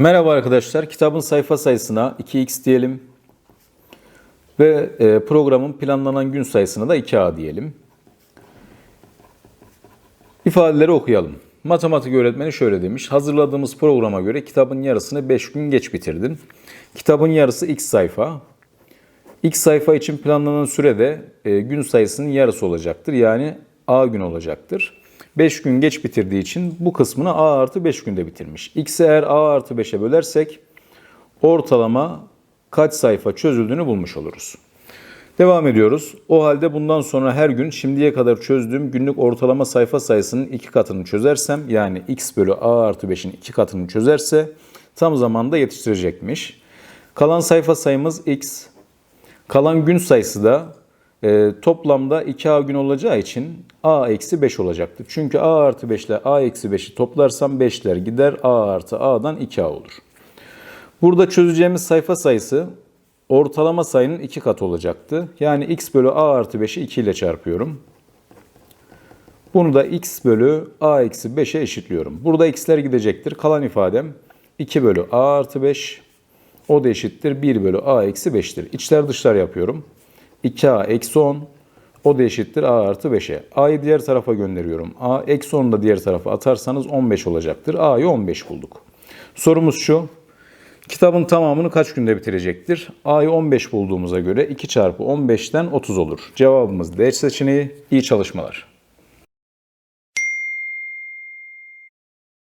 Merhaba arkadaşlar. Kitabın sayfa sayısına 2x diyelim. Ve e, programın planlanan gün sayısına da 2a diyelim. İfadeleri okuyalım. Matematik öğretmeni şöyle demiş. Hazırladığımız programa göre kitabın yarısını 5 gün geç bitirdin. Kitabın yarısı x sayfa. X sayfa için planlanan sürede e, gün sayısının yarısı olacaktır. Yani A gün olacaktır. 5 gün geç bitirdiği için bu kısmını A artı 5 günde bitirmiş. X'i eğer A artı 5'e bölersek ortalama kaç sayfa çözüldüğünü bulmuş oluruz. Devam ediyoruz. O halde bundan sonra her gün şimdiye kadar çözdüğüm günlük ortalama sayfa sayısının iki katını çözersem yani x bölü a artı 5'in iki katını çözerse tam zamanda yetiştirecekmiş. Kalan sayfa sayımız x. Kalan gün sayısı da e, toplamda 2a gün olacağı için a eksi 5 olacaktır. Çünkü a artı 5 ile a eksi 5'i toplarsam 5'ler gider a artı a'dan 2a olur. Burada çözeceğimiz sayfa sayısı ortalama sayının 2 katı olacaktı. Yani x bölü a artı 5'i 2 ile çarpıyorum. Bunu da x bölü a eksi 5'e eşitliyorum. Burada x'ler gidecektir. Kalan ifadem 2 bölü a artı 5. O da eşittir 1 bölü a eksi 5'tir. İçler dışlar yapıyorum. 2a eksi 10. O da eşittir a artı 5'e. a'yı diğer tarafa gönderiyorum. a eksi 10'u da diğer tarafa atarsanız 15 olacaktır. a'yı 15 bulduk. Sorumuz şu. Kitabın tamamını kaç günde bitirecektir? A'yı 15 bulduğumuza göre 2 çarpı 15'ten 30 olur. Cevabımız D seçeneği. İyi çalışmalar.